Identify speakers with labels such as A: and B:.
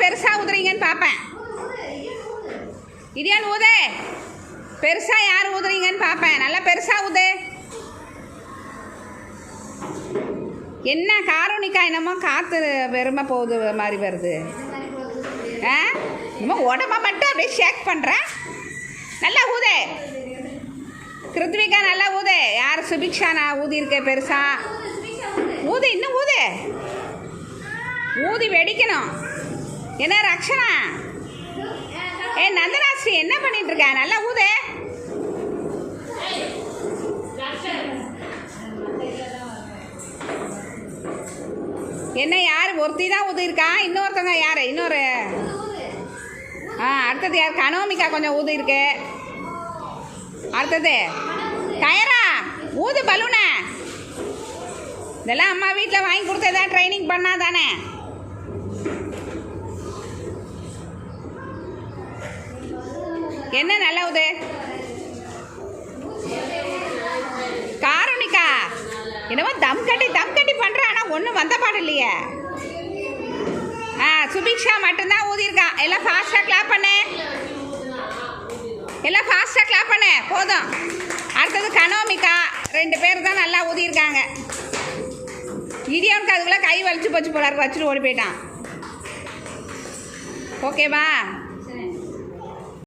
A: பெருசாக ஊதுறீங்கன்னு பார்ப்பேன். இடியான் ஊதே. பெருசாக யார் ஊதுறீங்கன்னு பார்ப்பேன். நல்லா பெருசாக ஊது. என்ன காரோனிக்கா என்னமோ காற்று வெறுமை போகுது மாதிரி வருது. ஆ? என்னமோ உடம்ப மட்டும் அப்படியே ஷேக் பண்ணுறேன் நல்லா ஊதே. கிருத்விகா நல்லா ஊதே. யார் சுபிக்ஷா நான் ஊதியிருக்கேன் பெருசா? ஊது இன்னும் ஊது. ஊதி வெடிக்கணும். என்ன ரக்ஷனா? ஏ நந்தனாஸ்ரீ என்ன பண்ணிட்டு இருக்க நல்லா ஊதே. என்ன யார்? ஒருத்தி தான் ஊதியிருக்கா? இன்னொருத்தவங்க யார்? இன்னொரு. ஆ அடுத்தது யார்? கனோமிக்கா கொஞ்சம் ஊதியிருக்கு. அடுத்தது. கயரா ஊது பலூனை. இதெல்லாம் அம்மா வீட்டில் வாங்கி கொடுத்ததான் ட்ரைனிங் பண்ணாதானே என்ன நல்லா உது காரணிக்கா? என்னமோ தம் கட்டி தம் கட்டி பண்ணுற ஆனால் ஒன்றும் வந்த பாடு இல்லையே. ஆ சுபிக்ஷா மட்டும்தான் ஊதியிருக்கான் எல்லாம் ஃபாஸ்ட்டாக கிளாப் பண்ணு. எல்லாம் ஃபாஸ்ட்டாக கிளாப் பண்ணு. போதும். அடுத்தது கனோமிக்கா. ரெண்டு பேர் தான் நல்லா ஊதியிருக்காங்க. இடியவனுக்கு அதுக்குள்ளே கை வலிச்சு போச்சு போல வச்சுட்டு ஓடி போயிட்டான். ஓகேவா?